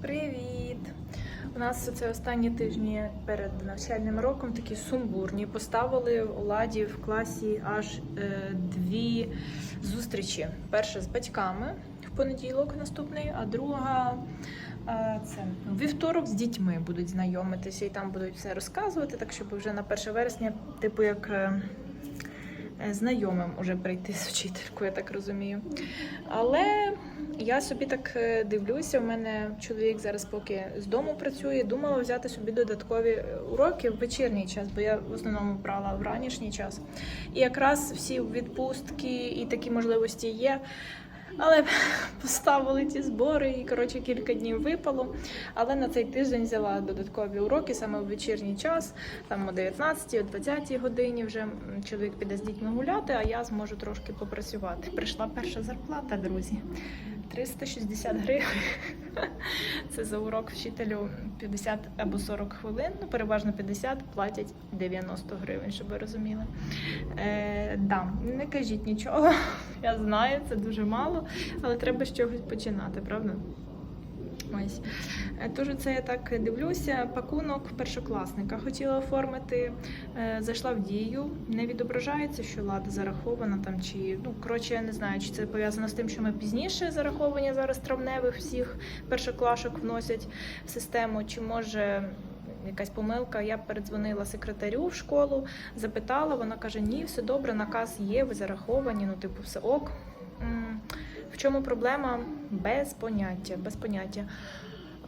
Привіт! У нас це останні тижні перед навчальним роком такі сумбурні. Поставили у ладі в класі аж е, дві зустрічі. Перша з батьками в понеділок наступний, а друга е, це в вівторок з дітьми будуть знайомитися і там будуть все розказувати, так щоб вже на 1 вересня, типу як. Е, Знайомим уже прийти з вчителькою, я так розумію. Але я собі так е, дивлюся. У мене чоловік зараз поки з дому працює. Думала взяти собі додаткові е, уроки в вечірній час, бо я в основному брала в ранішній час. І якраз всі відпустки і такі можливості є. Але поставили ті збори, і коротше кілька днів випало. Але на цей тиждень взяла додаткові уроки саме в вечірній час, там о 19 о 20 годині вже чоловік піде з дітьми гуляти, а я зможу трошки попрацювати. Прийшла перша зарплата, друзі. 360 гривень. Це за урок вчителю 50 або 40 хвилин. Ну, переважно 50, платять 90 гривень, щоб ви розуміли. Е, да, не кажіть нічого. Я знаю, це дуже мало, але треба з чогось починати, правда? Ось. Е, Тож це я так дивлюся. Пакунок першокласника хотіла оформити. Е, Зайшла в дію. Не відображається, що лада зарахована там, чи ну коротше, я не знаю, чи це пов'язано з тим, що ми пізніше зараховані зараз травневих всіх першоклашок вносять в систему, чи може. Якась помилка, я передзвонила секретарю в школу, запитала, вона каже: ні, все добре, наказ є, ви зараховані, ну, типу, все ок. В чому проблема? Без поняття, без поняття.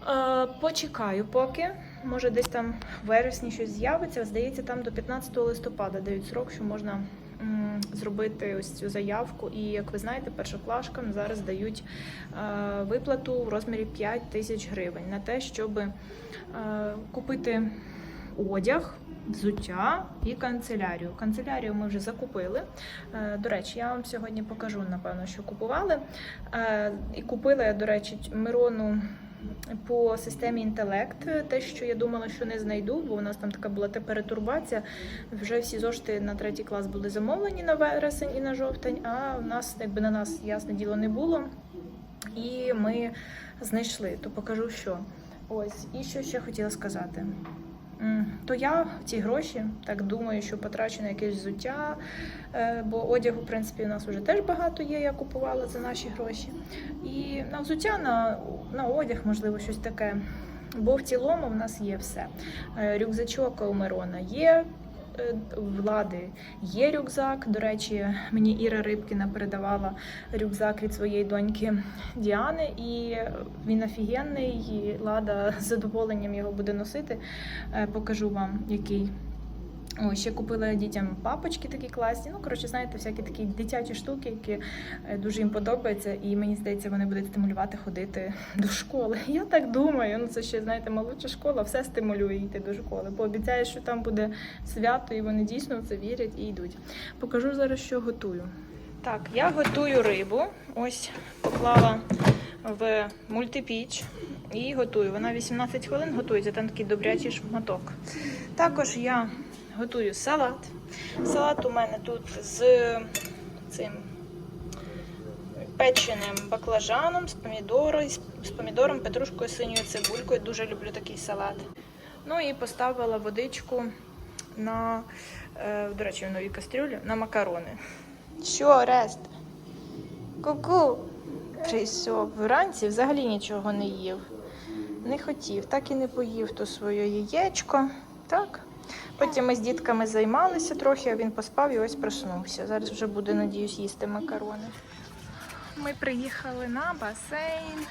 Е, почекаю поки. Може, десь там в вересні щось з'явиться. Здається, там до 15 листопада дають срок, що можна м, зробити ось цю заявку. І як ви знаєте, першоклашкам зараз дають е, виплату в розмірі 5 тисяч гривень на те, щоб е, купити одяг. Взуття і канцелярію. Канцелярію ми вже закупили. Е, До речі, я вам сьогодні покажу, напевно, що купували. Е, І купила я, до речі, Мирону по системі інтелект. Те, що я думала, що не знайду, бо у нас там така була перетурбація. Вже всі зошити на третій клас були замовлені на вересень і на жовтень, а в нас, якби на нас, ясне діло, не було. І ми знайшли, то покажу, що. Ось, і що ще хотіла сказати. То я ці гроші так думаю, що потрачу на якесь взуття, е, бо одягу, в принципі, у нас вже теж багато є, я купувала за наші гроші. І на взуття, на, на одяг, можливо, щось таке. Бо в цілому в нас є все. Е, Рюкзачок у Мирона є. Е, Влади є рюкзак. До речі, мені Іра Рибкіна передавала рюкзак від своєї доньки Діани, і він офігенний. І Лада з задоволенням його буде носити. Е, Покажу вам, який. О, ще купила дітям папочки такі класні. Ну, коротше, знаєте, всякі такі дитячі штуки, які е, дуже їм подобаються, і мені здається, вони будуть стимулювати ходити до школи. Я так думаю. Ну це ще знаєте, молодша школа, все стимулює йти до школи. Пообіцяю, що там буде свято, і вони дійсно в це вірять і йдуть. Покажу зараз, що готую. Так, я готую рибу. Ось поклала в мультипіч і готую. Вона 18 хвилин готується, там такий добрячий шматок. Також я готую салат. Салат у мене тут з цим печеним баклажаном, з помідором, з помідором, петрушкою, синьою цибулькою. Дуже люблю такий салат. Ну і поставила водичку на, е, до речі, в новій кастрюлі на макарони. Що, Рест? Ку-ку! Прийшов вранці, взагалі нічого не їв. Не хотів, так і не поїв то своє яєчко. Так. Потім ми з дітками займалися трохи, а він поспав і ось проснувся. Зараз вже буде, надіюсь, їсти макарони. Ми приїхали на басейн.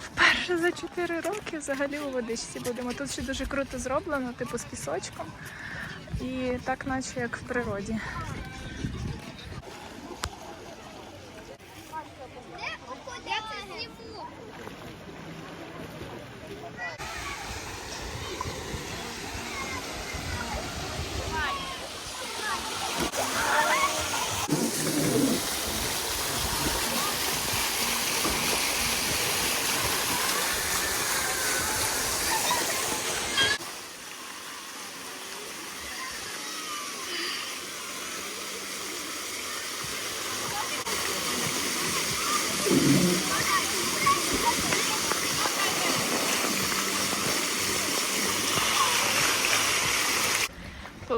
Вперше за 4 роки взагалі у водичці будемо. Тут ще дуже круто зроблено, типу з пісочком. І так, наче як в природі.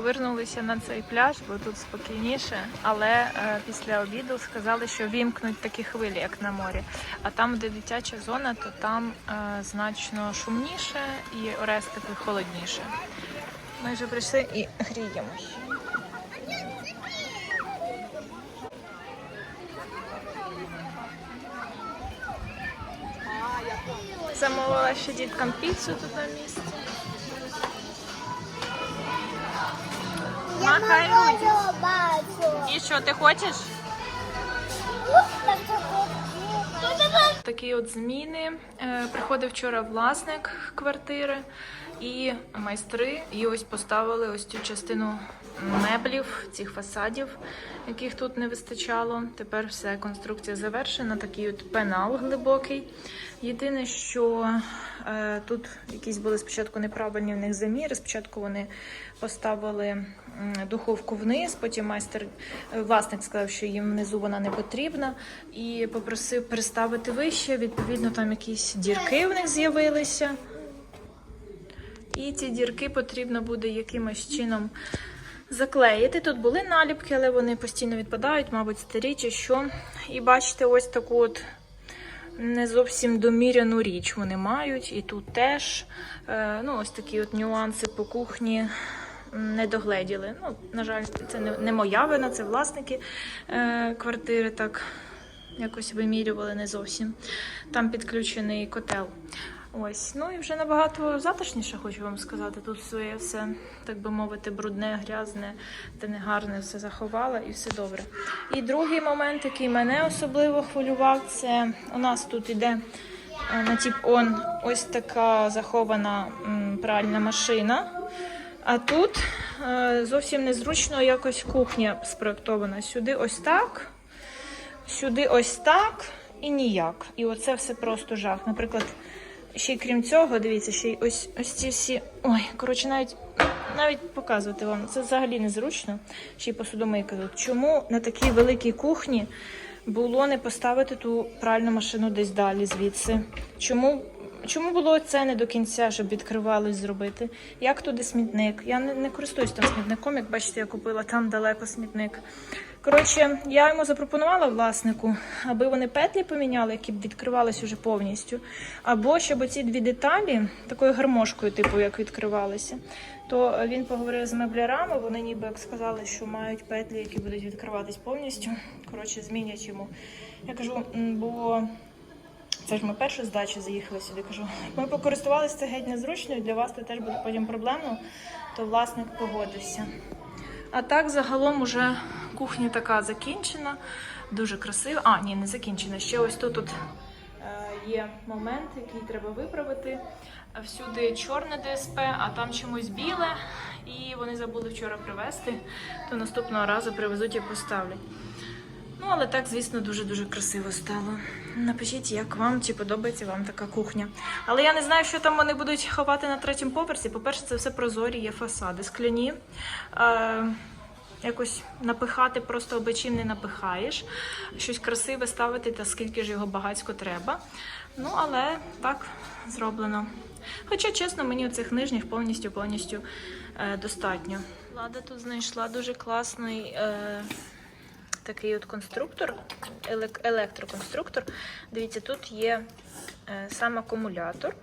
Повернулися на цей пляж, бо тут спокійніше. Але е, після обіду сказали, що вімкнуть такі хвилі, як на морі. А там, де дитяча зона, то там е, значно шумніше і орестики холодніше. Ми вже прийшли і гріємось. Замовила ще діткам піцу тут на місці. Махай руки. бачу. І що, ти хочеш? Такі от зміни. Е, Приходив вчора власник квартири і майстри, і ось поставили ось цю частину меблів, цих фасадів, яких тут не вистачало. Тепер все, конструкція завершена, такий от пенал глибокий. Єдине, що е, тут якісь були спочатку неправильні в них заміри. Спочатку вони поставили духовку вниз, потім майстер е, власник сказав, що їм внизу вона не потрібна, і попросив переставити вище. Відповідно, там якісь дірки в них з'явилися. І ці дірки потрібно буде якимось чином заклеїти. Тут були наліпки, але вони постійно відпадають, мабуть, старі чи що. І бачите, ось таку от не зовсім доміряну річ вони мають. І тут теж е, ну, ось такі от нюанси по кухні не догледіли. Ну, на жаль, це не, моя вина, це власники е, квартири так якось вимірювали не зовсім. Там підключений котел. Ось, ну і вже набагато затишніше, хочу вам сказати. Тут своє все, так би мовити, брудне, грязне та негарне все заховала і все добре. І другий момент, який мене особливо хвилював, це у нас тут іде е, на тіп он ось така захована пральна машина. А тут е, зовсім незручно якось кухня спроектована. Сюди ось так, сюди ось так і ніяк. І оце все просто жах. Наприклад, ще й крім цього, дивіться, ще й ось, ось ці всі. Ой, коротше, навіть навіть показувати вам. Це взагалі незручно. Ще й посудомийка тут. Чому на такій великій кухні було не поставити ту пральну машину десь далі звідси? Чому? Чому було це не до кінця, щоб відкривалось зробити? Як туди смітник? Я не, не користуюсь там смітником, як бачите, я купила там далеко смітник. Коротше, я йому запропонувала власнику, аби вони петлі поміняли, які б відкривались уже повністю. Або щоб оці дві деталі такою гармошкою, типу, як відкривалися. То він поговорив з меблярами, вони ніби як сказали, що мають петлі, які будуть відкриватись повністю. Коротше, змінять йому. Я кажу, «М, бо це ж ми першу здачу заїхали сюди. Кажу, ми покористувалися це геть незручно, для вас це теж буде потім проблемно, то власник погодився. А так, загалом, уже кухня така закінчена, дуже красива. А, ні, не закінчена. Ще ось тут от, е, є момент, який треба виправити. Всюди чорне ДСП, а там чомусь біле. І вони забули вчора привезти, то наступного разу привезуть і поставлять. Ну, але так, звісно, дуже-дуже красиво стало. Напишіть, як вам, чи подобається вам така кухня. Але я не знаю, що там вони будуть ховати на третьому поверсі. По-перше, це все прозорі, є фасади скляні. Е, якось напихати просто обичим не напихаєш. Щось красиве ставити, та скільки ж його багацько треба. Ну, але так зроблено. Хоча, чесно, мені цих нижніх повністю повністю е, достатньо. Влада тут знайшла дуже класний. Е, такий от конструктор, електроконструктор. Дивіться, тут є е, сам акумулятор.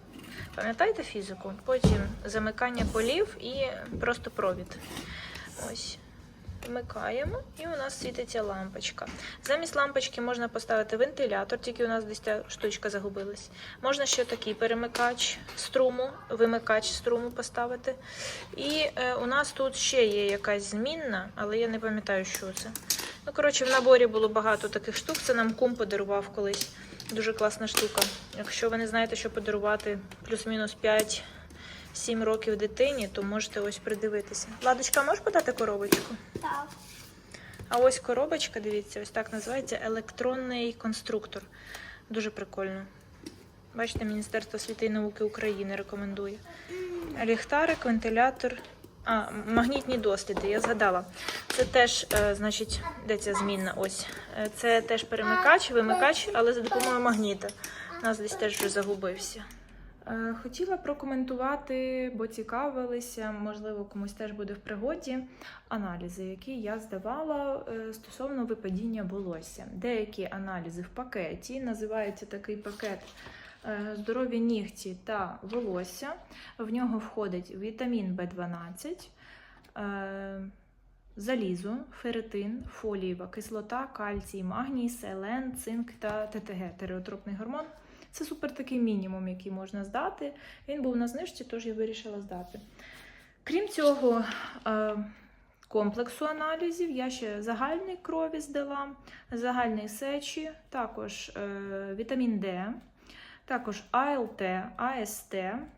Пам'ятаєте фізику? Потім замикання полів і просто провід. Ось. Вмикаємо, і у нас світиться лампочка. Замість лампочки можна поставити вентилятор, тільки у нас десь ця штучка загубилась. Можна ще такий перемикач струму, вимикач струму поставити. І е, у нас тут ще є якась змінна, але я не пам'ятаю, що це. Ну, коротше, в наборі було багато таких штук. Це нам кум подарував колись. Дуже класна штука. Якщо ви не знаєте, що подарувати плюс-мінус 5-7 років дитині, то можете ось придивитися. Ладочка, можеш подати коробочку? Так. А ось коробочка, дивіться, ось так називається електронний конструктор. Дуже прикольно. Бачите, Міністерство освіти і науки України рекомендує. Ліхтарик, вентилятор. А, магнітні досліди, я згадала. Це теж, е, значить, де ця змінна? Ось. Е, Це теж перемикач, вимикач, але за допомогою магніта. У нас десь теж вже загубився. Е, Хотіла прокоментувати, бо цікавилися, можливо, комусь теж буде в пригоді аналізи, які я здавала стосовно випадіння волосся. Деякі аналізи в пакеті, називається такий пакет здорові нігті та волосся. В нього входить вітамін В12, е, залізо, ферритин, фолієва кислота, кальцій, магній, селен, цинк та ТТГ тиреотропний гормон. Це супер такий мінімум, який можна здати. Він був на знижці, тож я вирішила здати. Крім цього е, комплексу аналізів, я ще загальний крові здала, загальний сечі, також е, вітамін Д, також АЛТ, АСТ,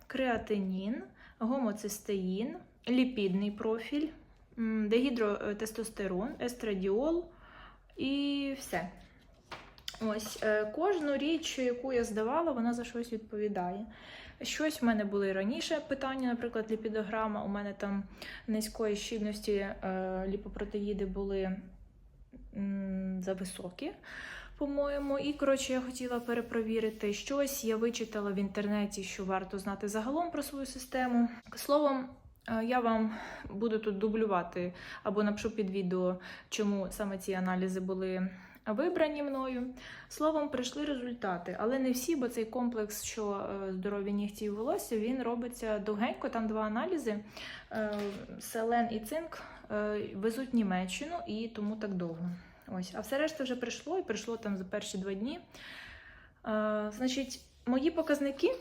креатинін, гомоцистеїн, ліпідний профіль, дегідротестостерон, естрадіол і все. Ось е, кожну річ, яку я здавала, вона за щось відповідає. Щось в мене були раніше питання, наприклад, ліпідограма. У мене там низької щільності е, ліпопротеїди були зависокі, по-моєму. І коротше, я хотіла перепровірити щось. Я вичитала в інтернеті, що варто знати загалом про свою систему. Словом, е, я вам буду тут дублювати або напишу під відео, чому саме ці аналізи були вибрані мною. Словом, прийшли результати, але не всі, бо цей комплекс, що е, здорові нігті і волосся, він робиться довгенько. Там два аналізи: е, селен і цинк везуть в Німеччину і тому так довго. Ось, а все решта вже прийшло і прийшло там за перші два дні. Е, Значить, мої показники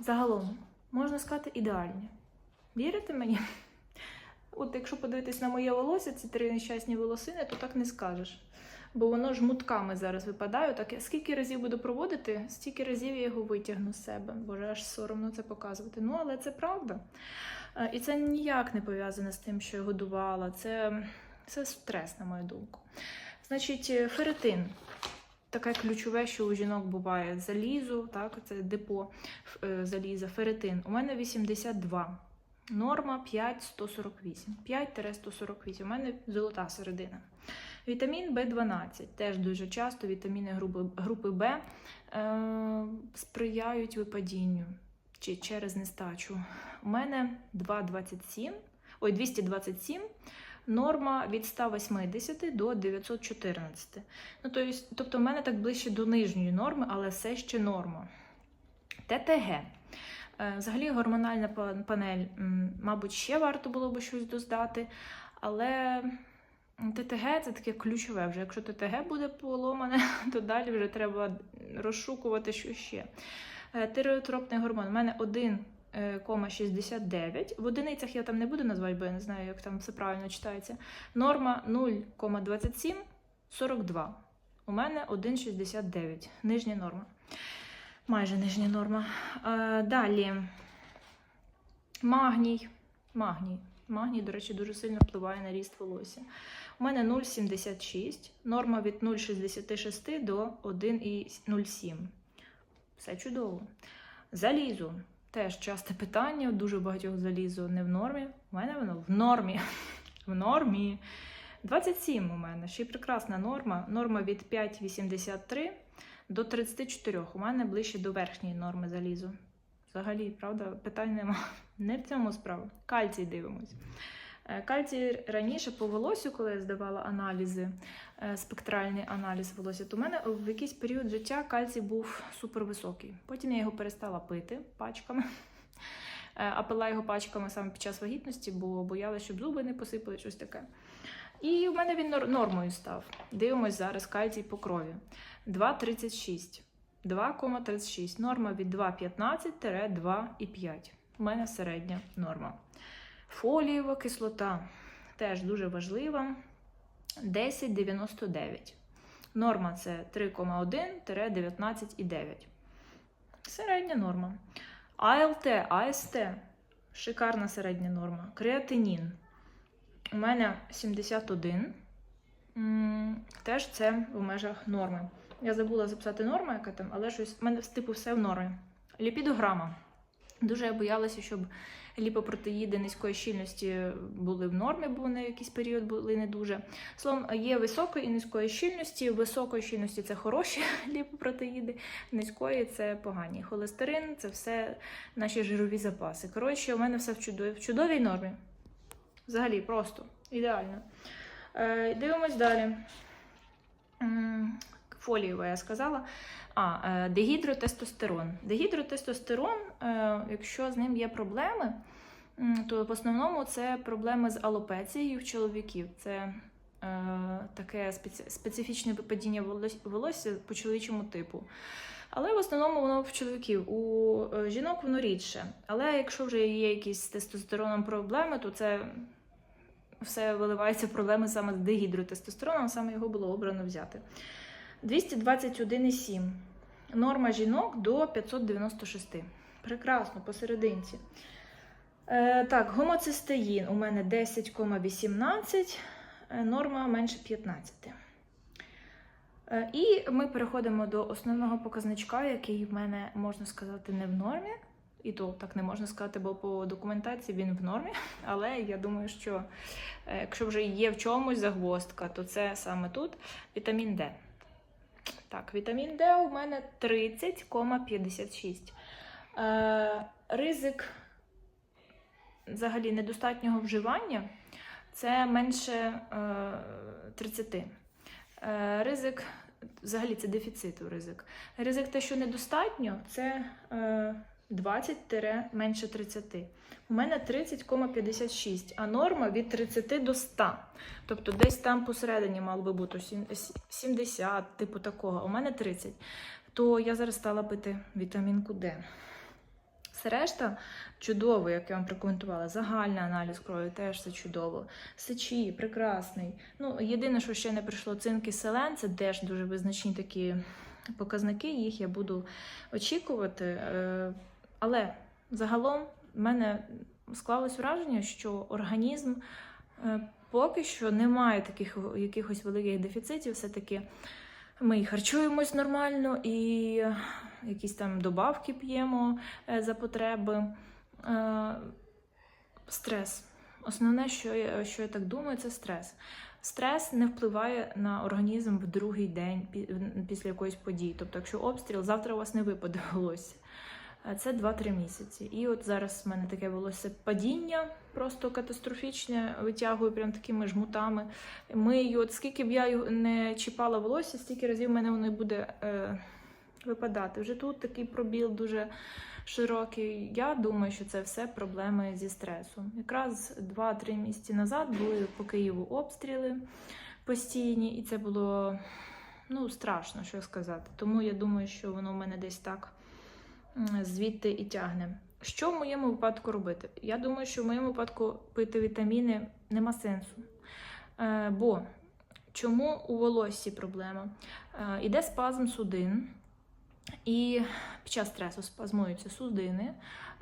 загалом можна сказати ідеальні. Вірите мені? От якщо подивитись на моє волосся, ці три нещасні волосини, то так не скажеш. Бо воно жмутками зараз випадає. Так скільки разів буду проводити, стільки разів я його витягну з себе. Боже, аж соромно це показувати. Ну, але це правда. І це ніяк не пов'язане з тим, що я годувала. Це, це стрес, на мою думку. Значить, е, ферритин. Таке ключове, що у жінок буває залізо, так, це депо е, заліза, ферритин. У мене 82. Норма 5-148. 5-148. У мене золота середина. Вітамін В12 теж дуже часто вітаміни групи Б е, сприяють випадінню чи через нестачу. У мене 2,27, ой, 227, норма від 180 до 914. Ну, то есть, тобто, в мене так ближче до нижньої норми, але все ще норма. ТТГ. Е, Взагалі гормональна панель, мабуть, ще варто було би щось доздати, але ТТГ це таке ключове. Вже якщо ТТГ буде поломане, то далі вже треба розшукувати, що ще. Е, Тиреотропний гормон. У мене 1,69. В одиницях я там не буду назвати, бо я не знаю, як там все правильно читається. Норма 0,27, 42. У мене 1,69. Нижня норма. Майже нижня норма. Е, Далі. Магній. Магній. Магній, до речі, дуже сильно впливає на ріст волосся. У мене 0,76, норма від 0,66 до 1,07. Все чудово. Залізо. Теж часте питання, дуже багатьох залізу не в нормі. У мене воно в нормі. В нормі. 27 у мене. Ще й прекрасна норма. Норма від 5,83 до 34. У мене ближче до верхньої норми залізу. Взагалі, правда, питань нема. Не в цьому справа. Кальцій дивимось. Е, Кальцій раніше по волосю, коли я здавала аналізи, е, спектральний аналіз волосся, то у мене в якийсь період життя кальцій був супервисокий. Потім я його перестала пити пачками. Е, А пила його пачками саме під час вагітності, бо боялася, щоб зуби не посипали, щось таке. І в мене він нормою став. Дивимось зараз кальцій по крові. 2,36. 2,36. Норма від 2,15-2,5. У мене середня норма. Фолієва кислота теж дуже важлива. 10,99. Норма це 3,1-19,9. Середня норма. АЛТ, АСТ. Шикарна середня норма. Креатинін. У мене 71. Теж це в межах норми. Я забула записати норму, яка там, але щось. У мене типу все в нормі. Ліпідограма. Дуже я боялася, щоб ліпопротеїди низької щільності були в нормі, бо вони якийсь період були не дуже. Словом, є високої і низької щільності. Високої щільності це хороші ліпопротеїди, низької це погані. Холестерин це все наші жирові запаси. Коротше, у мене все в чудовій, в чудовій нормі. Взагалі, просто ідеально. Е, дивимось далі. Фолієва я сказала. А, е, дегідротестостерон. Дегідротестостерон, е, якщо з ним є проблеми, то в основному це проблеми з алопецією в чоловіків. Це е, таке специфічне випадіння волосся по чоловічому типу. Але в основному воно в чоловіків. У жінок воно рідше. Але якщо вже є якісь з тестостероном проблеми, то це все виливається в проблеми саме з дегідротестостероном, саме його було обрано взяти. 221,7. Норма жінок до 596. Прекрасно, посерединці. Е, так, гомоцистеїн у мене 10,18, е, норма менше 15. Е, і ми переходимо до основного показничка, який в мене, можна сказати, не в нормі. І то так не можна сказати, бо по документації він в нормі. Але я думаю, що е, якщо вже є в чомусь загвоздка, то це саме тут вітамін Д. Так, вітамін Д у мене 30,56. Е, ризик взагалі недостатнього вживання це менше е, 30. Е, ризик, взагалі це дефіциту ризик. Ризик те, що недостатньо, це е, 20 менше 30. У мене 30,56, а норма від 30 до 100. Тобто десь там посередині мало би бути 70, типу такого, у мене 30. То я зараз стала пити вітамінку Д. Все решта чудово, як я вам прокоментувала. Загальний аналіз крові теж це чудово. Сечі, прекрасний. Ну, єдине, що ще не прийшло цинк і селен, це теж дуже визначні такі показники. Їх я буду очікувати. Але загалом в мене склалось враження, що організм е, поки що не має таких якихось великих дефіцитів. Все-таки ми і харчуємось нормально, і якісь там добавки п'ємо е, за потреби. Е, Стрес. Основне, що я, що я так думаю, це стрес. Стрес не впливає на організм в другий день після якоїсь події. Тобто, якщо обстріл, завтра у вас не випаде волосся. Це 2-3 місяці. І от зараз в мене таке волосся падіння, просто катастрофічне, витягую прям такими жмутами. Мию, от скільки б я не чіпала волосся, стільки разів в мене воно буде е, випадати. Вже тут такий пробіл дуже широкий. Я думаю, що це все проблеми зі стресом. Якраз 2-3 місяці назад були по Києву обстріли постійні, і це було ну, страшно, що сказати. Тому я думаю, що воно в мене десь так звідти і тягне. Що в моєму випадку робити? Я думаю, що в моєму випадку пити вітаміни нема сенсу. Е, бо чому у волоссі проблема? Е, іде спазм судин, і під час стресу спазмуються судини,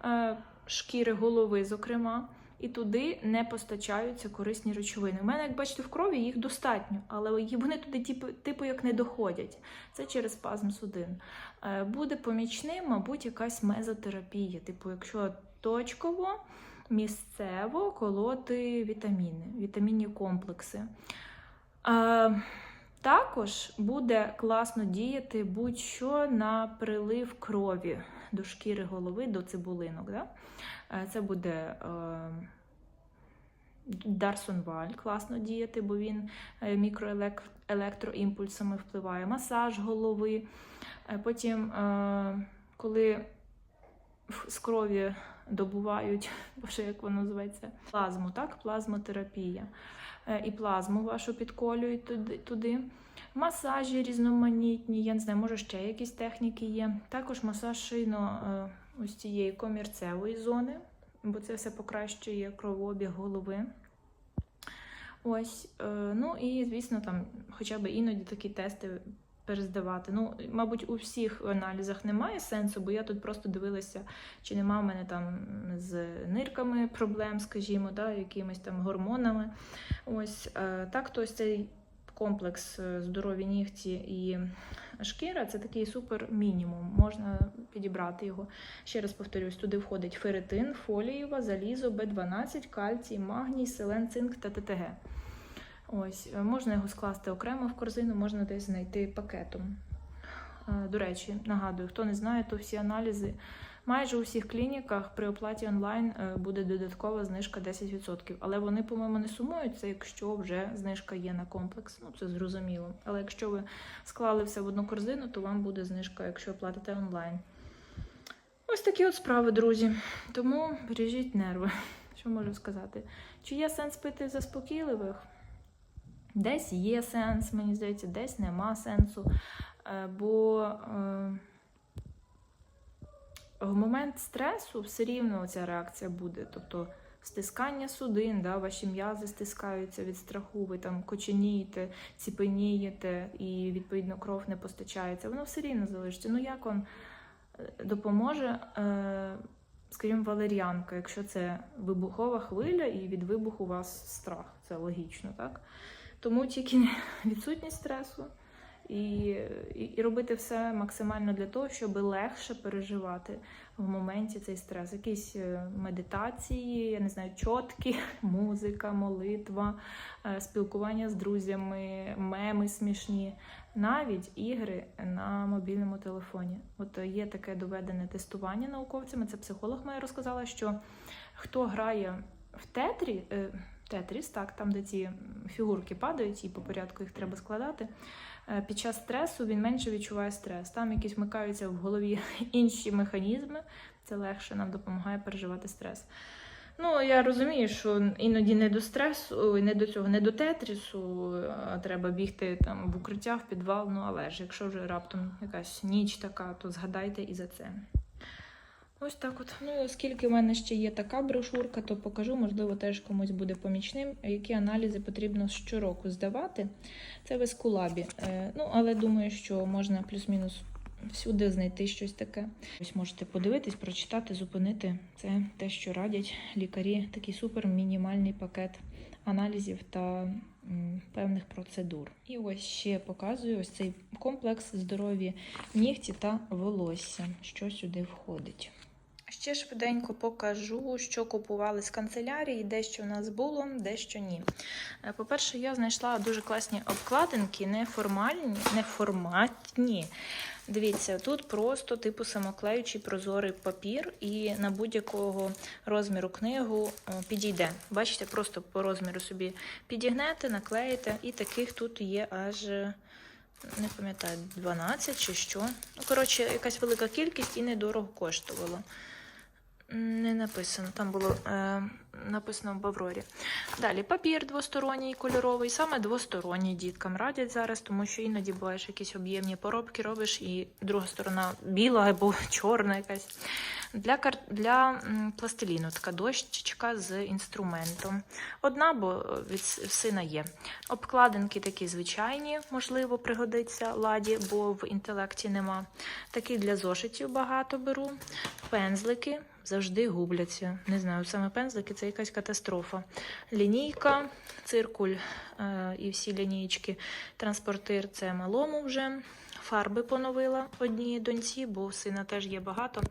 е, шкіри голови, зокрема, і туди не постачаються корисні речовини. У мене, як бачите, в крові їх достатньо, але вони туди типу, типу як не доходять. Це через спазм судин. Е, Буде помічним, мабуть, якась мезотерапія. Типу, якщо точково, місцево колоти вітаміни, вітамінні комплекси. Е, також буде класно діяти будь-що на прилив крові до шкіри голови, до цибулинок. Да? Е, Це буде Дарсонваль класно діяти, бо він е, мікроелектроімпульсами впливає, масаж голови. Е, Потім, е, коли з крові добувають, боже, як воно називається, плазму, так? плазмотерапія. І плазму вашу підколюють туди. Масажі різноманітні, я не знаю, може ще якісь техніки є. Також масаж шийно ось цієї комірцевої зони, бо це все покращує кровообіг голови. Ось, е, ну і звісно, там хоча б іноді такі тести перездавати. Ну, мабуть, у всіх аналізах немає сенсу, бо я тут просто дивилася, чи нема в мене там з нирками проблем, скажімо, да, якимись там гормонами. Ось е, так, то ось цей комплекс е, здорові нігті і шкіра це такий супер мінімум. Можна підібрати його. Ще раз повторюсь, туди входить ферритин, фолієва, залізо, Б12, кальцій, магній, селен, цинк та ТТГ. Ось, е, можна його скласти окремо в корзину, можна десь знайти пакетом. Е, До речі, нагадую, хто не знає, то всі аналізи майже у всіх клініках при оплаті онлайн е, буде додаткова знижка 10%. Але вони, по-моєму, не сумують це, якщо вже знижка є на комплекс. Ну це зрозуміло. Але якщо ви склали все в одну корзину, то вам буде знижка, якщо оплатите онлайн. Ось такі от справи, друзі. Тому бережіть нерви. Що можу сказати? Чи є сенс пити заспокійливих? Десь є сенс, мені здається, десь нема сенсу. Е, Бо е, в момент стресу все рівно ця реакція буде. Тобто стискання судин, да, ваші м'язи стискаються від страху, ви там коченієте, ціпенієте і відповідно кров не постачається. Воно все рівно залишиться. Ну як вам е, допоможе, е, скажімо, валеріанка, якщо це вибухова хвиля і від вибуху у вас страх. Це логічно, так? Тому тільки відсутність стресу і, і, робити все максимально для того, щоб легше переживати в моменті цей стрес. Якісь е, медитації, я не знаю, чотки, музика, молитва, е, спілкування з друзями, меми смішні, навіть ігри на мобільному телефоні. От є таке доведене тестування науковцями. Це психолог моя розказала, що хто грає в тетрі. е, Тетріс, так, там, де ці фігурки падають, і по порядку їх треба складати. Е, Під час стресу він менше відчуває стрес. Там якісь вмикаються в голові інші механізми. Це легше нам допомагає переживати стрес. Ну, я розумію, що іноді не до стресу, не до цього, не до тетрісу, треба бігти там в укриття, в підвал. Ну, але ж, якщо вже раптом якась ніч така, то згадайте і за це. Ось так от. Ну оскільки в мене ще є така брошурка, то покажу, можливо, теж комусь буде помічним, які аналізи потрібно щороку здавати. Це в Ескулабі. Е, Ну, але думаю, що можна плюс-мінус всюди знайти щось таке. Ось можете подивитись, прочитати, зупинити. Це те, що радять лікарі. Такий супер мінімальний пакет аналізів та певних процедур. І ось ще показую ось цей комплекс здорові нігті та волосся, що сюди входить. Ще швиденько покажу, що купували з канцелярії, дещо в нас було, дещо ні. Е, По-перше, я знайшла дуже класні обкладинки, неформальні, неформатні. Дивіться, тут просто типу самоклеючий прозорий папір, і на будь-якого розміру книгу підійде. Бачите, просто по розміру собі підігнете, наклеїте, і таких тут є аж. е, Не пам'ятаю, 12 чи що. Ну, коротше, якась велика кількість і недорого коштувало. Не написано, там було е, написано в Аврорі. Далі папір двосторонній, кольоровий, саме двосторонній діткам радять зараз, тому що іноді буваєш якісь об'ємні поробки робиш, і друга сторона біла або чорна якась. Для, кар... для пластиліну така дощечка з інструментом. Одна, бо від сина є. Обкладинки такі звичайні, можливо, пригодиться ладі, бо в інтелекті нема. Такі для зошитів багато беру. Пензлики завжди губляться. Не знаю, саме пензлики це якась катастрофа. Лінійка, циркуль е, і всі лінійки. Транспортир це малому вже. Фарби поновила одній доньці, бо сина теж є багато,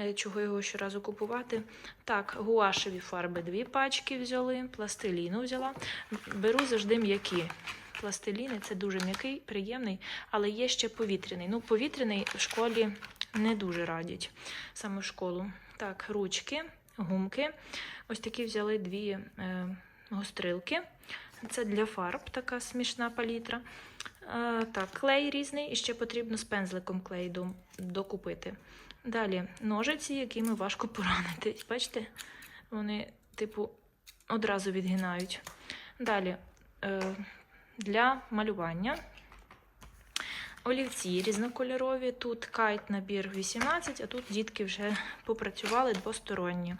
е, чого його щоразу купувати. Так, гуашеві фарби дві пачки взяли, пластиліну взяла. Беру завжди м'які. Пластиліни це дуже м'який, приємний, але є ще повітряний. Ну, повітряний в школі не дуже радять саме в школу. Так, ручки, гумки. Ось такі взяли дві е, гострилки. Це для фарб така смішна палітра. Так, клей різний, і ще потрібно з пензликом клей докупити. Далі ножиці, якими важко поранити. Бачите, вони, типу, одразу відгинають. Далі е, для малювання. Олівці різнокольорові. Тут кайт набір 18, а тут дітки вже попрацювали двосторонні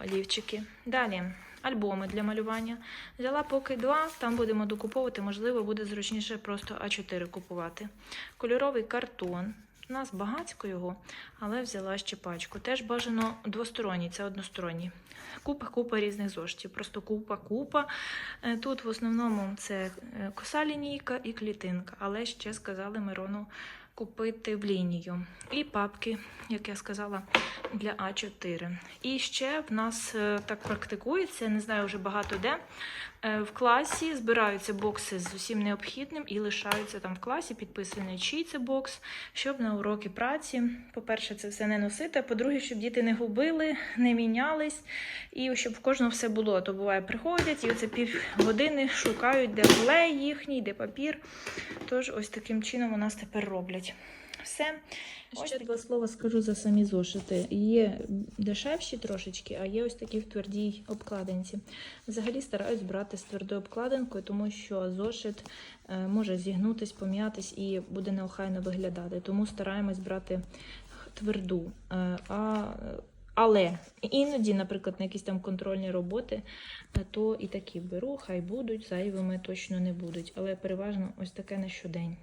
олівчики. Далі альбоми для малювання. Взяла поки два, там будемо докуповувати, можливо, буде зручніше просто А4 купувати. Кольоровий картон. У нас багацько його, але взяла ще пачку. Теж бажано двосторонній, це односторонній. Купа-купа різних зоштів. Просто купа-купа. Е, Тут в основному це е, коса лінійка і клітинка, але ще сказали Мирону купити в лінію. І папки, як я сказала, для А4. І ще в нас е, так практикується, не знаю вже багато де. Е, В класі збираються бокси з усім необхідним і лишаються там в класі, підписаний чий це бокс, щоб на уроки праці, по-перше, це все не носити, а по-друге, щоб діти не губили, не мінялись, і щоб в кожного все було. То буває, приходять і оце півгодини шукають, де клей їхній, де папір. Тож ось таким чином у нас тепер роблять. Все. Ще два слова скажу за самі зошити. Є дешевші трошечки, а є ось такі в твердій обкладинці. Взагалі стараюсь брати з твердою обкладинкою, тому що зошит е, може зігнутись, пом'ятись і буде неохайно виглядати. Тому стараємось брати тверду. Е, А, але іноді, наприклад, на якісь там контрольні роботи, е, то і такі беру, хай будуть, зайвими точно не будуть. Але переважно ось таке на щодень.